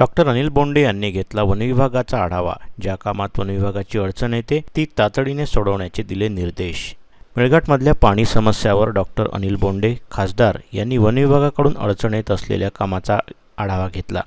Doctor Anil Bonde यांनी घेतला वनविभागाचा आढावा. ज्या कामात वनविभागाची अडचण येते ती तातडीने सोडवण्याचे दिले निर्देश. मेळघाटमधल्या पाणी समस्यावर डॉक्टर अनिल बोंडे खासदार यांनी वनविभागाकडून अडचण येत असलेल्या कामाचा आढावा घेतला.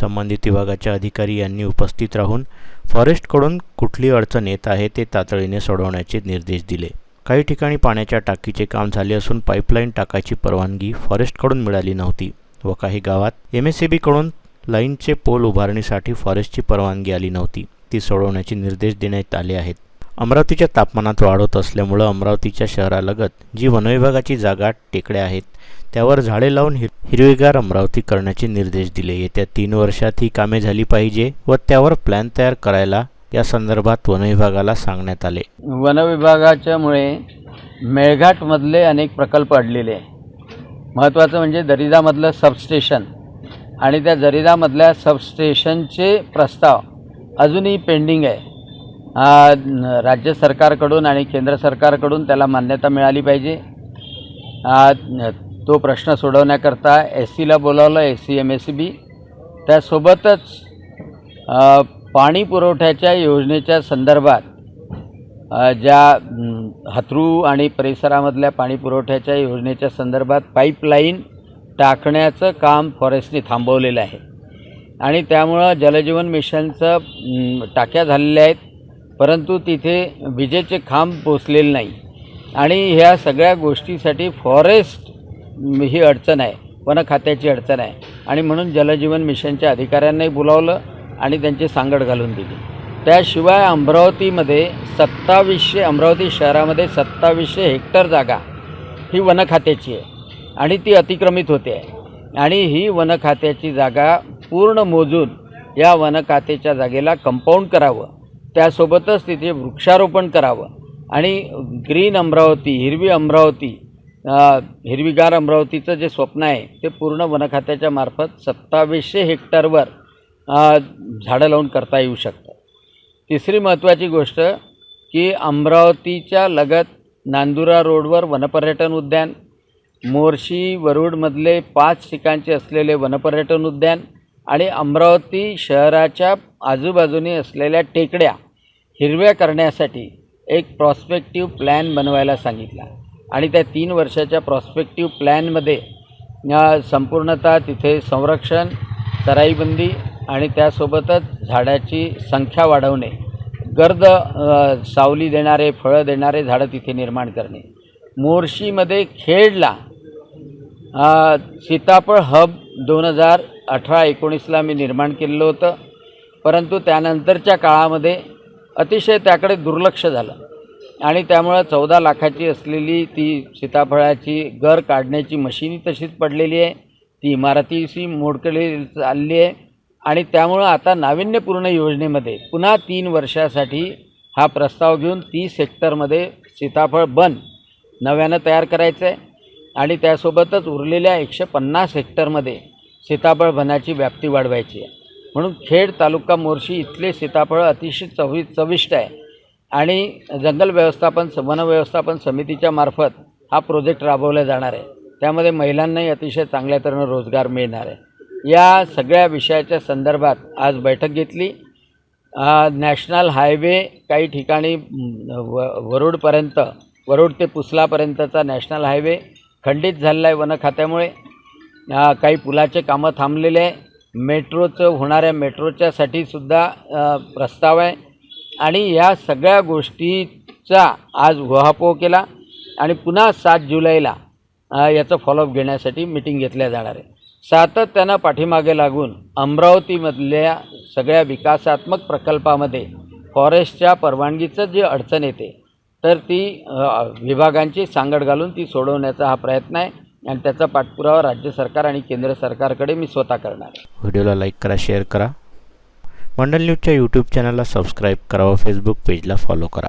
संबंधित विभागाच्या अधिकारी यांनी उपस्थित राहून फॉरेस्टकडून कुठली अडचण येत आहे ते तातडीने सोडवण्याचे निर्देश दिले. काही ठिकाणी पाण्याच्या टाकीचे काम झाले असून पाईपलाईन टाकायची परवानगी फॉरेस्टकडून मिळाली नव्हती व काही गावात एम एस सी बीकडून लाईनचे पोल उभारणीसाठी फॉरेस्टची परवानगी आली नव्हती. ती सोडवण्याचे निर्देश देण्यात आले आहेत. अमरावतीच्या तापमानात वाढ होत असल्यामुळं अमरावतीच्या शहरालगत जी वनविभागाची जागा टेकड्या आहेत त्यावर झाडे लावून हिर हिरवीगार अमरावती करण्याचे निर्देश दिले. येत्या तीन वर्षात ही कामे झाली पाहिजे व त्यावर प्लॅन तयार करायला या संदर्भात वनविभागाला सांगण्यात आले. वनविभागाच्यामुळे मेळघाटमधले अनेक प्रकल्प अडलेले आहे महत्त्वाचं म्हणजे दरिदामधलं सबस्टेशन आणि त्या जरीदामधल्या सबस्टेशनचे प्रस्ताव अजूनही पेंडिंग आहे. राज्य सरकारकडून आणि केंद्र सरकारकडून त्याला मान्यता मिळाली पाहिजे. तो प्रश्न सोडवण्याकरता एस सीला बोलावलं S C M S C B. त्यासोबतच पाणी पुरवठ्याच्या योजनेच्या संदर्भात ज्या म, हत्रू आणि परिसरामधल्या पाणी पुरवठ्याच्या योजनेच्या संदर्भात पाईपलाईन टाकण्याचं काम फॉरेस्टने थांबवलेलं आहे. आणि त्यामुळं जलजीवन मिशनचं टाक्या झालेल्या आहेत. परंतु तिथे विजेचे खांब पोचलेले नाही. आणि ह्या सगळ्या गोष्टीसाठी फॉरेस्ट ही अडचण आहे. वन खात्याची अडचण आहे. आणि म्हणून जलजीवन मिशनच्या अधिकाऱ्यांनाही बोलावलं आणि त्यांची सांगड घालून दिली. त्याशिवाय अमरावतीमध्ये सत्तावीसशे अमरावती शहरामध्ये सत्तावीसशे हेक्टर जागा ही वन खात्याची आहे. आणि ती अतिक्रमित होते. आहे आणि ही वन खात्याची जागा पूर्ण मोजून या वन खात्याच्या जागेला कंपाऊंड करावं. त्यासोबतच तिथे वृक्षारोपण करावं. आणि ग्रीन अमरावती हिरवी अमरावती हिरवीगार अमरावतीचं जे स्वप्न आहे ते पूर्ण वन खात्याच्या मार्फत सत्तावीसशे हेक्टरवर झाडं लावून करता येऊ शकतं. तिसरी महत्त्वाची गोष्ट की अमरावतीच्या लगत नांदुरा रोडवर वनपर्यटन उद्यान मोर्शी वरुडमधले पाच ठिकाणचे असलेले वनपर्यटन उद्यान आणि अमरावती शहराच्या आजूबाजूने असलेल्या टेकड्या हिरव्या करण्यासाठी एक प्रॉस्पेक्टिव्ह प्लॅन बनवायला सांगितला. आणि त्या तीन वर्षाच्या प्रॉस्पेक्टिव्ह प्लॅनमध्ये संपूर्णतः तिथे संरक्षण चराईबंदी आणि त्यासोबतच झाडाची संख्या वाढवणे गर्द सावली देणारे फळं देणारे झाडं तिथे निर्माण करणे. मोर्शीमध्ये खेडला सीताफळ हब दोन हजार अठरा एकोणीसला मी निर्माण केलेलं होतं. परंतु त्यानंतरच्या काळामध्ये अतिशय त्याकडे दुर्लक्ष झालं. आणि त्यामुळं चौदा लाखाची असलेली ती सीताफळाची गर काढण्याची मशीनी तशीच पडलेली आहे. ती इमारतीशी मोडकली चालली आहे. आणि त्यामुळं आता नाविन्यपूर्ण योजनेमध्ये पुन्हा तीन वर्षासाठी हा प्रस्ताव घेऊन तीस हेक्टरमध्ये सीताफळ बन नव्यानं तयार करायचं आहे. आणि त्यासोबतच उरलेल्या एकशे पन्नास हेक्टरमध्ये सीताफळ वनाची व्याप्ती वाढवायची आहे. म्हणून खेड तालुका मोर्शी इथले सीताफळ अतिशय चवी चविष्ट आहे. आणि जंगल व्यवस्थापन स- वन व्यवस्थापन समितीच्या मार्फत हा प्रोजेक्ट राबवला जाणार आहे. त्यामध्ये महिलांनाही अतिशय चांगल्या तऱ्हेनं रोजगार मिळणार आहे. या सगळ्या विषयाच्या संदर्भात आज बैठक घेतली. नॅशनल हायवे काही ठिकाणी व वरुडपर्यंत वरुड ते पुसलापर्यंतचा नॅशनल हायवे खंडित झालेला आहे वनखात्यामुळे काही पुलाचे कामं थांबलेले आहे. मेट्रोचं होणाऱ्या मेट्रोच्यासाठी सुद्धा प्रस्ताव आहे. आणि या सगळ्या गोष्टीचा आज उहापोह केला आणि पुन्हा सात जुलैला याचं फॉलोअप घेण्यासाठी मिटिंग घेतल्या जाणार आहे. सातत्यानं पाठीमागे लागून अमरावतीमधल्या सगळ्या विकासात्मक प्रकल्पामध्ये फॉरेस्टच्या परवानगीचं जे अडचण येते तर ती विभागांची सांगड घालून ती सोडवण्याचा हा प्रयत्न आहे आणि त्याचा पाठपुरावा राज्य सरकार आणि केंद्र सरकारकडे मी स्वतः करणार आहे. व्हिडिओला लाईक करा शेअर करा. मंडल न्यूजच्या यूट्यूब चॅनलला सबस्क्राईब करा व फेसबुक पेजला फॉलो करा.